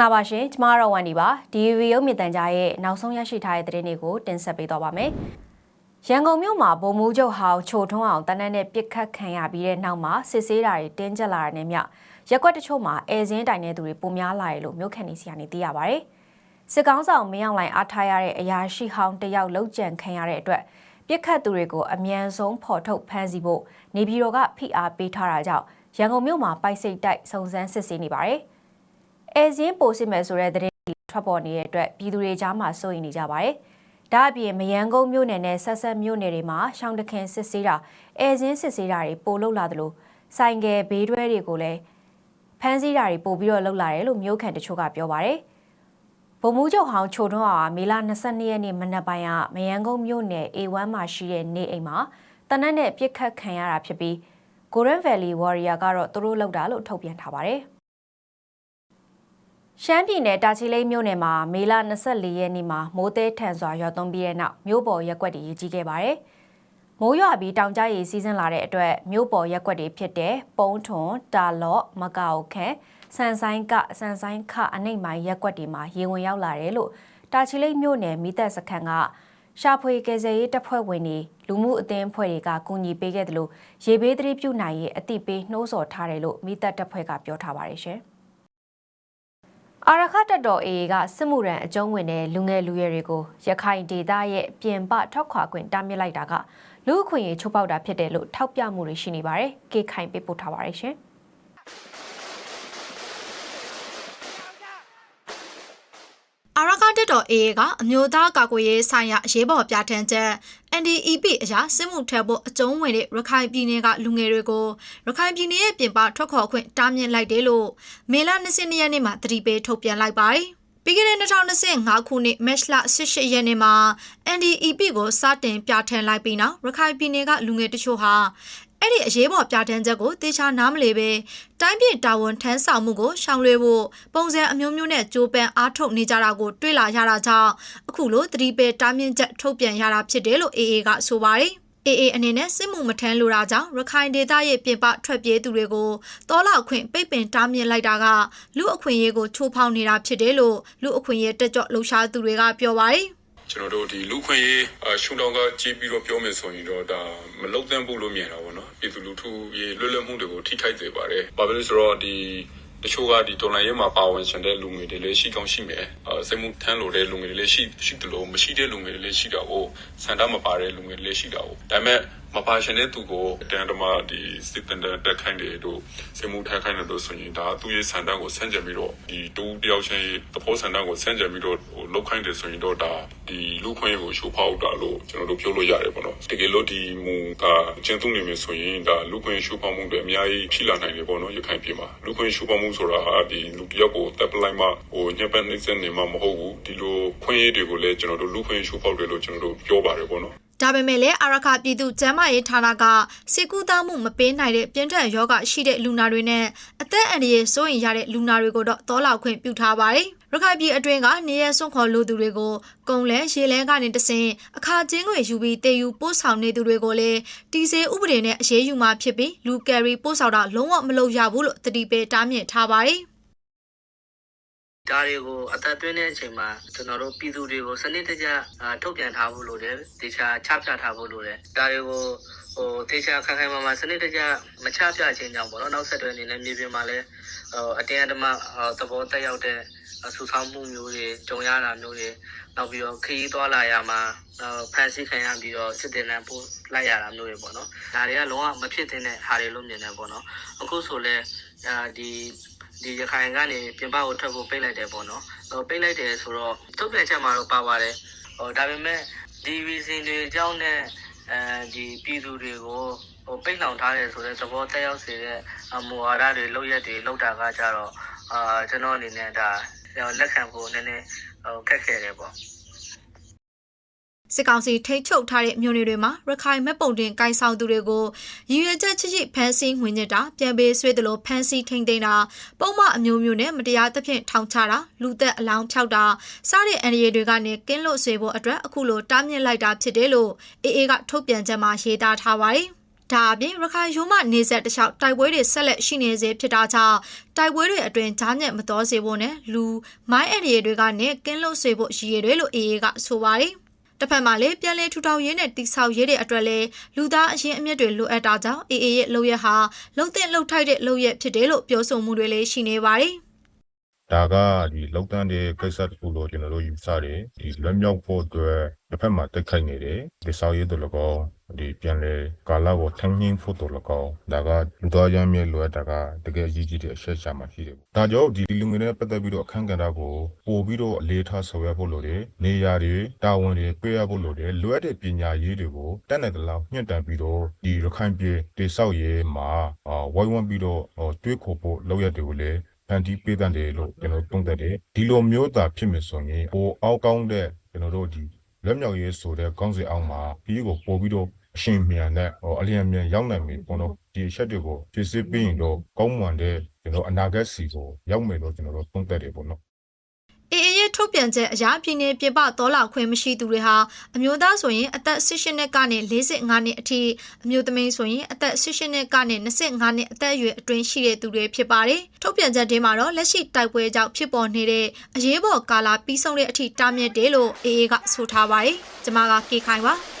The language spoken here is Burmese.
္ဂလာပါရှင်ကျမကတော့ဝန်ဒီပါဒီဗီဒီယိုမြင့်တန်ကြားရဲ့နောက်ဆုံးရရှိထားတဲ့သတင်းတွေကိုတင်ဆက်ပေးသွားပါမယ်ရန်ကုန်မြို့မှာဗိုလ်မှူးချုပ်ဟောင်းချိုထွန်းအောင်တန်းတန်းနဲ့ပြစ်ခတ်ခံရပြီးတဲ့နောက်မှာစစ်ဆေးတာတွေတင်းကျပ်လာတဲ့နဲ့မြရက်ကွက်တချို့မှာအဲစင်းတိုင်တဲ့သူတွေပုံများလာတယ်လို့မြို့ခံနေစီကနေသိရပါဗျစစ်ကောင်းဆောင်မင်းအောင်လှိုင်အားထားရတဲ့အရာရှိဟောင်းတယောက်လောက်ကျန်ခံရတဲ့အတွက်ပြစ်ခတ်သူတွေကိုအ мян ဆုံးဖော်ထုတ်ဖမ်းဆီးဖို့နေပြည်တော်ကဖိအားပေးထားတာကြောင့်ရန်ကုန်မြို့မှာပိုက်စိတ်တိုက်စုံစမ်းစစ်ဆေးနေပါတယ်။ အဲစင်းပိုစစ်မယ်ဆိုတဲ့သတင်းတွေထွက်ပေါ်နေတဲ့အတွက်ပြည်သူတွေကြားမှာစိုးရိမ်နေကြပါတယ်။ဒါအပြင်မယန်းကုန်းမြို့နယ်နဲ့ဆက်ဆက်မြို့နယ်တွေမှာရှောင်းတခင်စစ်ဆေးတာအဲစင်းစစ်ဆေးတာတွေပိုလုပ်လာသလိုဆိုင်ကယ်ဘေးတွဲတွေကိုလည်းဖမ်းဆီးတာတွေပို့ပြီးတော့လုပ်လာတယ်လို့မြို့ခံတချို့ကပြောပါတယ်။ဗိုလ်မှူးချုပ်ဟောင်းချိုထွန်းအောင်မေလ22ရက်နေ့မနက်ပိုင်းကမယန်းကုန်းမြို့နယ် A1 မှာရှိတဲ့နေအိမ်မှာတနက်နဲ့ပြစ်ခတ်ခံရတာဖြစ်ပြီး Golden Valley Warrior ကတော့သူတို့လောက်တာလို့ထုတ်ပြန်ထားပါတယ်။ ရှမ်းပြည်နယ်တာချီလိတ်မြို့နယ်မှာမေလ24ရက်နေ့မှာမိုးသေးထန်စွာရွာသွန်းပြီးတဲ့နောက်မြို့ပေါ်ရက်ကွက်တွေရေးကြီးခဲ့ပါတယ်။မိုးရွာပြီးတောင်ကျရေစီးဆင်းလာတဲ့အတွက်မြို့ပေါ်ရက်ကွက်တွေဖြစ်တဲ့ပုံးထွန်တာလော့မကောက်ခန့်ဆန်ဆိုင်ကဆန်ဆိုင်ခအနိမ့်မိုင်းရက်ကွက်တွေမှာရေဝင်ရောက်လာတယ်လို့တာချီလိတ်မြို့နယ်မိသက်စခန်းကရှာဖွေကယ်ဆယ်ရေးတပ်ဖွဲ့ဝင်တွေလူမှုအသင်းအဖွဲ့တွေကကူညီပေးခဲ့တယ်လို့ရေဘေးသတိပြုနိုင်ရေးအသိပေးနှိုးဆော်ထားတယ်လို့မိသက်တပ်ဖွဲ့ကပြောထားပါတယ်ရှင်။ အာရခတက်တော် AA ကစစ်မှုရန်အကျုံးဝင်တဲ့လူငယ်လူရွယ်တွေကိုရခိုင်ဒေသရဲ့ပြင်ပထောက်ခွာခွင့်တားမြစ်လိုက်တာကလူအခွင့်အရေးချိုးဖောက်တာဖြစ်တယ်လို့ထောက်ပြမှုတွေရှိနေပါတယ်။ကေခိုင်ပေးပို့ထားပါတယ်ရှင်။ အာရက တက်တော် AA ကအမျိုးသားကာကွယ်ရေးဆိုင်ရာအရေးပေါ်ပြဋ္ဌာန်းချက် NDEP အရာစစ်မှုထမ်းဖို့အကျုံးဝင်တဲ့ရခိုင်ပြည်နယ်ကလူငယ်တွေကိုရခိုင်ပြည်နယ်ရဲ့ပြင်ပထွက်ခေါ်ခွင့်တားမြစ်လိုက်တယ်လို့မေလ22ရက်နေ့မှာသတိပေးထုတ်ပြန်လိုက်ပါတယ်။ပြီးခဲ့တဲ့2025ခုနှစ်မတ်လ18ရက်နေ့မှာ NDEP ကိုစတင်ပြဋ္ဌာန်းလိုက်ပြီးနောက်ရခိုင်ပြည်နယ်ကလူငယ်တချို့ဟာ အဲ့ဒီအရေးပေါ်ပြဋ္ဌာန်းချက်ကိုတေချာနားမလည်ပဲတိုင်းပြည်တာဝန်ထမ်းဆောင်မှုကိုရှောင်လွှဲဖို့ပုံစံအမျိုးမျိုးနဲ့ကြိုးပမ်းအားထုတ်နေကြတာကိုတွေ့လာရတာကြောင့်အခုလိုသတိပေးတားမြစ်ချက်ထုတ်ပြန်ရတာဖြစ်တယ်လို့ AA ကဆိုပါတယ်။ AA အနေနဲ့စစ်မှုမထမ်းလိုတာကြောင့်ရခိုင်ဒေသရဲ့ပြင်ပထွက်ပြေးသူတွေကိုတောလောက်ခွင့်ပိတ်ပင်တားမြစ်လိုက်တာကလူအခွင့်အရေးကိုချိုးဖောက်နေတာဖြစ်တယ်လို့လူအခွင့်အရေးတက်ကြွလှုပ်ရှားသူတွေကပြောပါတယ်။ကျွန်တော်တို့ဒီလူခွင့်ရေးအရှုံတောင်းကကြည့်ပြီးတော့ပြောမယ်ဆိုရင်တော့ဒါမလုံသင့်ဘူးလို့မြင်တာပေါ့နော် ပြည်သူလူထုရေလွတ်လပ်မှုတွေကိုထိခိုက်စေပါတယ်။ဘာဖြစ်လို့ဆိုတော့ဒီတချို့ကဒီတော်လိုင်းရဲမှာပါဝင်ရှင်တဲ့လူငယ်တွေလည်းရှိကောင်းရှိမယ်။အဲစိတ်မှုထမ်းလို့တဲ့လူငယ်တွေလည်းရှိရှိတယ်လို့မရှိတဲ့လူငယ်တွေလည်းရှိတာကိုစံတမပါတဲ့လူငယ်တွေလည်းရှိတာကိုဒါပေမဲ့ မပါရှင်တဲ့သူကိုတန်တမဒီစစ်တန်တက်ခိုင်းတယ်တို့စိတ်မှုထားခိုင်းတယ်တို့ဆိုရင်ဒါသူ့ရဲ့စံတန်းကိုဆန့်ကျင်ပြီးတော့ဒီတူတယောက်ချင်းသဘောစံတန်းကိုဆန့်ကျင်ပြီးတော့ဟိုလောက်ခိုင်းတယ်ဆိုရင်တော့ဒါဒီလူခွင့်ကိုရှိုးဖောက်တာလို့ကျွန်တော်တို့ပြောလို့ရတယ်ပေါ့နော်တကယ်လို့ဒီမူကအကျဉ်းသုံးနေမယ်ဆိုရင်ဒါလူခွင့်ရှိုးဖောက်မှုတွေအများကြီးဖြစ်လာနိုင်တယ်ပေါ့နော်ရခိုင်ပြည်မှာလူခွင့်ရှိုးဖောက်မှုဆိုတာဟာဒီလူတယောက်ကိုတပ်ပလိုက်မှဟိုညှက်ပတ်နှိမ့်စက်နေမှမဟုတ်ဘူးဒီလိုခွင့်ရည်တွေကိုလည်းကျွန်တော်တို့လူခွင့်ရှိုးဖောက်တယ်လို့ကျွန်တော်တို့ပြောပါတယ်ပေါ့နော် ဒါပေမဲ့လည်းအာရခပြည်သူကျန်းမာရေးဌာနကစေကူသားမှုမပေးနိုင်တဲ့ပြင်းထန်ယောဂရှိတဲ့လူနာတွေနဲ့အသက်အန္တရာယ်စိုးရိမ်ရတဲ့လူနာတွေကိုတော့တောလောက်ခွင့်ပြုထားပါတယ်။ရခိုင်ပြည်အတွင်းကနေရစွန့်ခေါ်လူသူတွေကိုကုံလဲရေလဲကနေတဆင်အခါချင်းတွေယူပြီးတေယူပို့ဆောင်နေသူတွေကိုလည်းတီစေဥပဒေနဲ့အရေးယူမှဖြစ်ပြီးလူကယ်ရီပို့ဆောင်တာလုံးဝမလုပ်ရဘူးလို့တတိပေတားမြစ်ထားပါတယ်။ ဒါတွေကိုအသက်သွင်းတဲ့အချိန်မှာကျွန်တော်တို့ပြည်သူတွေကိုစနစ်တကျအာထုတ်ပြန်ထားဖို့လိုတယ်တေချာချပြထားဖို့လိုတယ်ဒါတွေကိုဟိုတေချာခိုင်ခိုင်မာမာစနစ်တကျမချပြခြင်းကြောင့်ပေါ့နော်နောက်ဆက်တွဲအနေနဲ့မြေပြင်မှာလည်းဟိုအတင်းအဓမ္မဟိုသဘောတက်ရောက်တဲ့ဆူဆောင်းမှုမျိုးတွေကြုံရတာမျိုးတွေနောက်ပြီးတော့ခရီးသွားလာရမှာဟိုဖန်ဆီးခံရပြီးတော့စစ်တင်တန်းပို့လိုက်ရတာမျိုးတွေပေါ့နော်ဒါတွေကလုံးဝမဖြစ်သင့်တဲ့ဟာတွေလို့မြင်တယ်ပေါ့နော်အခုဆိုလဲအာဒီ ဒီရခိုင်ကနေပြင်ပကိုထွက်ဖို့ပိတ်လိုက်တယ်ပေါ့နော်ဟိုပိတ်လိုက်တယ်ဆိုတော့ထုတ်ပြန်ချက်မှာတော့ပါပါတယ်ဟိုဒါပေမဲ့ဒီဗီဇင်တွေအကြောင်းနဲ့အဲဒီပြည်သူတွေကိုဟိုပိတ်လောင်ထားတယ်ဆိုတဲ့သဘောတက်ရောက်စေတဲ့အမူဝါဒတွေလောက်ရက်တွေလောက်တာကကြတော့အာကျွန်တော်အနေနဲ့ဒါလက်ခံဖို့နည်းနည်းဟိုခက်ခဲတယ်ပေါ့ စစ်ကောင်စီထိတ်ချုပ်ထားတဲ့မြို့နယ်တွေမှာရခိုင်မဲ့ပုံတင်ကိုင်ဆောင်သူတွေကိုရည်ရွယ်ချက်ချစ်ချစ်ဖမ်းဆီးဝင်ညစ်တာပြန်ပေးဆွေးတယ်လို့ဖမ်းဆီးထိန်သိမ်းတာပုံမှန်အမျိုးမျိုးနဲ့မတရားသဖြင့်ထောင်ချတာလူသက်အလောင်းဖြောက်တာစတဲ့အန္တရာယ်တွေကနေကင်းလွတ်စေဖို့အတွက်အခုလိုတားမြစ်လိုက်တာဖြစ်တယ်လို့အေအေကထုတ်ပြန်ချက်မှာရေးသားထားပါတယ်။ဒါအပြင်ရခိုင်ရိုးမနေဆက်တစ်လျှောက်တိုက်ပွဲတွေဆက်လက်ရှိနေစေဖြစ်တာကြောင့်တိုက်ပွဲတွေအတွင်းဂျားညက်မတော်စေဖို့နဲ့လူမိုင်းအရီတွေကနေကင်းလွတ်စေဖို့ရည်ရွယ်တယ်လို့အေအေကဆိုပါတယ်။ တစ်ဖက်မှာလည်းပြန်လည်ထူထောင်ရေးနဲ့တိဆောက်ရေးတွေအတွက်လည်းလူသားအရင်အမြစ်တွေလိုအပ်တာကြောင့်အေအေရဲ့လုပ်ရက်ဟာလုံတဲ့လှုပ်ထိုက်တဲ့လုပ်ရက်ဖြစ်တယ်လို့ပြောဆိုမှုတွေလည်းရှိနေပါတယ်။ ဒါကဒီလောက်တန်းတဲ့ကိစ္စတစ်ခုလို့ကျွန်တော်တို့ယူဆတယ်ဒီလွတ်မြောက်ဖို့အတွက်တစ်ဖက်မှာတက်ခိုက်နေတယ်ဒီဆောင်ရည်တို့လကောဒီပြန်လေကာလာကိုထင်းငင်းဖို့တို့လကောဒါကလူတော်ရမ်းမြေလိုအပ်တာကတကယ်အရေးကြီးတဲ့အချက်ရှာမှရှိတယ်ဒါကြောင့်ဒီလူငယ်တွေနဲ့ပတ်သက်ပြီးတော့အခန့်ကဏ္ဍကိုပို့ပြီးတော့အလေးထားဆောင်ရွက်ဖို့လိုတယ်နေရာတွေတာဝန်တွေပေးရဖို့လိုတယ်လိုအပ်တဲ့ပညာရေးတွေကိုတက်နေတယ်လို့ညှင့်တန်ပြီးတော့ဒီရခိုင်ပြည်တိဆောက်ရေးမှာအာဝိုင်းဝန်းပြီးတော့ဟိုတွေးခေါ်ဖို့လုပ်ရက်တွေကိုလည်း ဖန်တီးပေးတဲ့တယ်လို့ကျွန်တော်သုံးသပ်တယ်ဒီလိုမျိုးသာဖြစ်မယ်ဆိုရင်ဟိုအောက်ကောင်းတဲ့ကျွန်တော်တို့ဒီလက်မြောက်ရေးဆိုတဲ့ကောင်းစီအောင်မှာပြီးကိုပို့ပြီးတော့အရှင်မြန်တဲ့ဟိုအလျံမြန်ရောက်နိုင်ပြီပေါ့နော်ဒီအချက်တွေကိုဖြည့်ဆည်းပြီးရင်တော့ကောင်းမွန်တဲ့ကျွန်တော်အနာဂတ်စီကိုရောက်မယ်လို့ကျွန်တော်တို့သုံးသပ်တယ်ပေါ့နော်အေအေရဲ့ ထုတ်ပြန်ချက်အရာပြည်နယ်ပြပတော်လာခွင့်မရှိသူတွေဟာအမျိုးသားဆိုရင်အသက်18နှစ်ကနေ45နှစ်အထိအမျိုးသမီးဆိုရင်အသက်18နှစ်ကနေ25နှစ်အသက်အရွယ်အတွင်းရှိတဲ့သူတွေဖြစ်ပါတယ်။ထုတ်ပြန်ချက်ထဲမှာတော့လက်ရှိတိုက်ပွဲကြောင့်ဖြစ်ပေါ်နေတဲ့အရေးပေါ်ကာလပြီးဆုံးတဲ့အထိတားမြစ်တယ်လို့အေအေကဆိုထားပါတယ်။ကျွန်မကကေခိုင်ပါ။